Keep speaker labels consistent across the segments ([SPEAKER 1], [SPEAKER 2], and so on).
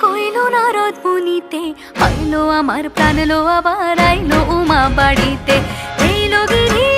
[SPEAKER 1] কইল মুনিতে আমার প্রাণ লো আবার আইলো উমা বাড়িতে। এই গিরি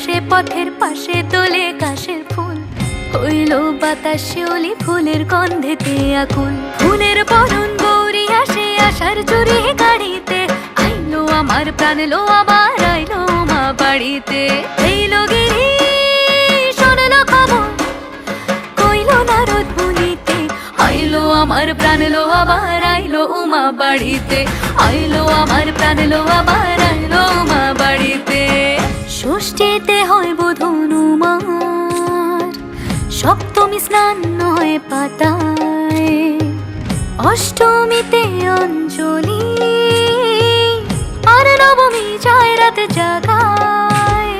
[SPEAKER 1] আসে পথের পাশে তোলে কাশের ফুল। হইল বাতাস শিউলি ফুলের গন্ধেতে আকুল। ফুলের বরণ গৌরী আসে আসার চুরি গাড়িতে। আইলো আমার প্রাণ লো আবার আইলো মা বাড়িতে। এইলো গিরি শোনলো খবর, কইলো নারদ বলিতে আইলো আমার প্রাণ লো আবার আইলো উমা বাড়িতে। আইলো আমার প্রাণ লো আবার সপ্তমী স্নান নয় পাতায়। অষ্টমীতে অঞ্জলি, আর নবমী যায় রাতে জাগায়।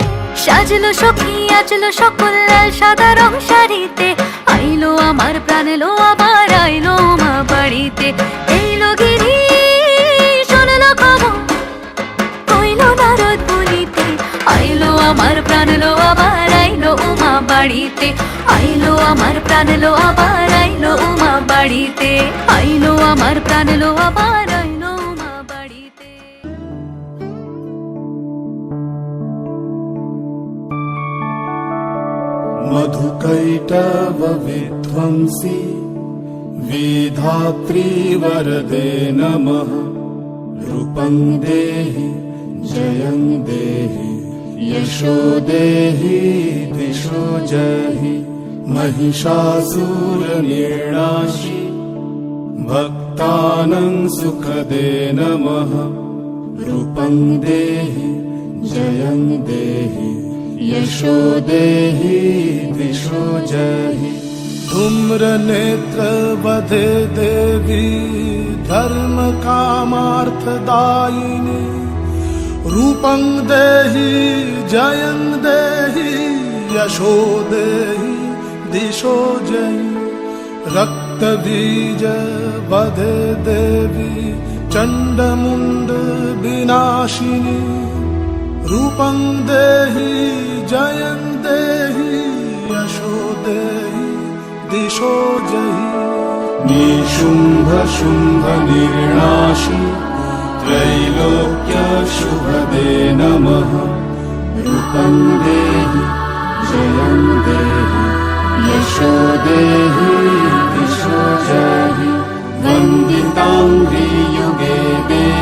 [SPEAKER 1] সাজলো সখী আজলো সকল লাল সাদা রং শাড়িতে। আইলো আমার প্রাণ লো আবার, আইলো মা বাড়িতে। এইলো গিরি, শোনলো খবর, কইলো নারদ বলিতে। আইলো আমার প্রাণ লো আবার বাড়িতে আইলো আমার প্রাণ লো আবার আইলো উমা বাড়িতে আইলো আমার প্রাণ লো আবার আইলো উমা বাড়িতে
[SPEAKER 2] मधुकैटवविध्वंसि वेधात्री वरदे नमः रूपं देहि जयं देहि यशो देहि दिशो जहि महिषासुरनिर्णाशि भक्तानं सुखदे नमः। रूपं देहि जयं देहि यशो देहि दिशो जहि। धूम्रनेत्र वधे देवी धर्म कामार्थदायिनी रूपं देहि जयं देहि यशो देहि दिशो जयि रक्तबीज वधे देवी चण्डमुण्ड विनाशिनी रूपं देहि जयं देहि यशो देहि दिशो जहि निशुम्भ शुम्भ निर्णाशि वैलोक्यशुभदे नमः। ऋपं देहि जयं देहि यशो देहि दिशोजैः वन्दिताङ्गीयुगे देहि